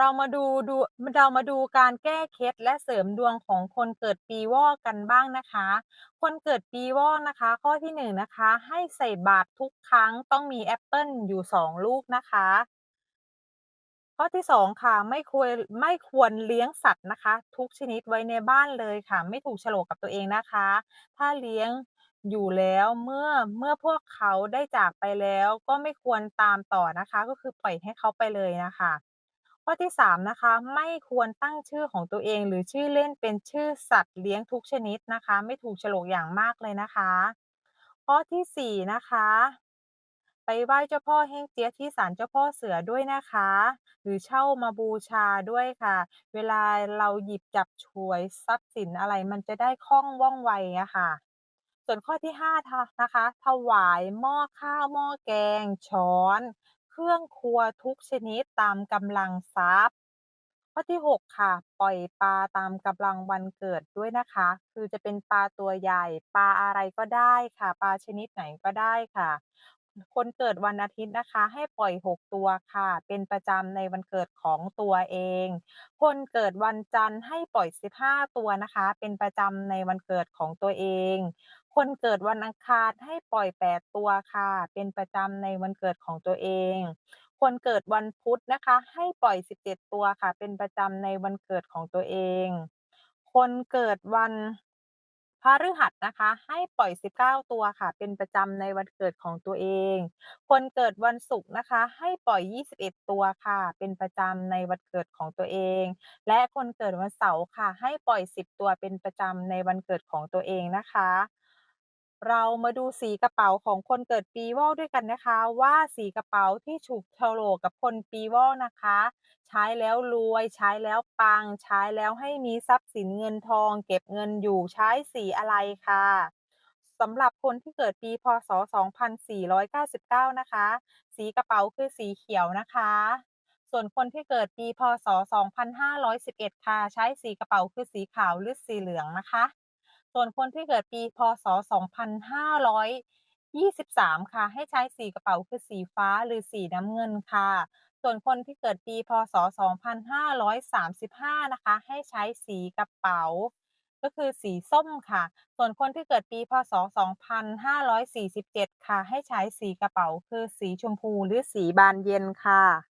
เรามาดูดูเรามาดูการแก้เคล็ดและเสริมดวงของคนเกิดปีวอกกันบ้างนะคะ คนเกิดปีวอกนะคะ ข้อที่1นนะคะ ให้ใส่บาตรทุกครั้งต้องมีแอปเปิลอยู่ 2 ลูกนะคะ ข้อที่ 2 ค่ะไม่ควรไม่ควรเลี้ยงสัตว์นะคะ ทุกชนิดไว้ในบ้านเลยค่ะ ไม่ถูกโฉลกกับตัวเองนะคะ ถ้าเลี้ยงอยู่แล้วเมื่อเมื่อพวกเขาได้จากไปแล้วก็ไม่ควรตามต่อนะคะ ก็คือปล่อยให้เขาไปเลยนะคะ ข้อที่ 3 นะคะ ไม่ควรตั้งชื่อของตัวเอง หรือชื่อเล่นเป็นชื่อสัตว์เลี้ยงทุกชนิดนะคะ ไม่ถูกโฉลกอย่างมากเลยนะคะ ข้อที่ 4 นะคะ ไปไหว้เจ้าพ่อเฮงเจียะที่ศาลเจ้าพ่อเสือด้วยนะคะ หรือเช่ามาบูชาด้วยค่ะ เวลาเราหยิบจับฉวยทรัพย์สินอะไรมันจะได้คล่องว่องไวอะค่ะ ส่วนข้อที่5ทนะคะ ถวายหม้อข้าวหม้อแกง ช้อน เครื่องครัวทุกชนิดตามกำลังทรัพย์ ข้อที่ 6 ค่ะ ปล่อยปลาตามกำลังวันเกิดด้วยนะคะ คือจะเป็นปลาตัวใหญ่ ปลาอะไรก็ได้ค่ะ ปลาชนิดไหนก็ได้ค่ะ คนเกิดวันอาทิตย์นะคะ ให้ปล่อย 6 ตัวค่ะ เป็นประจำในวันเกิดของตัวเอง คนเกิดวันจันทร์ให้ปล่อย 15 ตัวนะคะ เป็นประจำในวันเกิดของตัวเอง คนเกิดวันอังคารให้ปล่อย 8 ตัวค่ะ เป็นประจำในวันเกิดของตัวเอง คนเกิดวันพุธนะคะ ให้ปล่อย 17 ตัวค่ะ เป็นประจำในวันเกิดของตัวเอง คนเกิดวัน พฤหัสนะคะ ให้ปล่อย 19 ตัวค่ะ เป็นประจำในวันเกิดของตัวเอง คนเกิดวันศุกร์นะคะ ให้ปล่อย 21 ตัวค่ะ เป็นประจำในวันเกิดของตัวเอง และคนเกิดวันเสาร์ค่ะ ให้ปล่อย 10 ตัวเป็นประจำในวันเกิดของตัวเองนะคะ เรามาดูสีกระเป๋าของคนเกิดปีวอกด้วยกันนะคะ ว่าสีกระเป๋าที่ถูกโฉลกกับคนปีวอกนะคะ ใช้แล้วรวยใช้แล้วปัง ใช้แล้วให้มีทรัพย์สินเงินทอง เก็บเงินอยู่ใช้สีอะไรค่ะสำหรับคนที่เกิดปีพ.ศ.2499 นะคะ สีกระเป๋าคือสีเขียวนะคะ ส่วนคนที่เกิดปีพ.ศ.2511 ค่ะ ใช้สีกระเป๋าคือสีขาวหรือสีเหลืองนะคะ ส่วนคนที่เกิดปีพ.ศ.2523 ค่ะ ให้ใช้สีกระเป๋าคือสีฟ้าหรือสีน้ำเงินค่ะ ส่วนคนที่เกิดปีพ.ศ.2535 นะคะ ให้ใช้สีกระเป๋า ก็คือสีส้มค่ะ ส่วนคนที่เกิดปีพ.ศ.2547 ค่ะ ให้ใช้สีกระเป๋าคือสีชมพูหรือสีบานเย็นค่ะ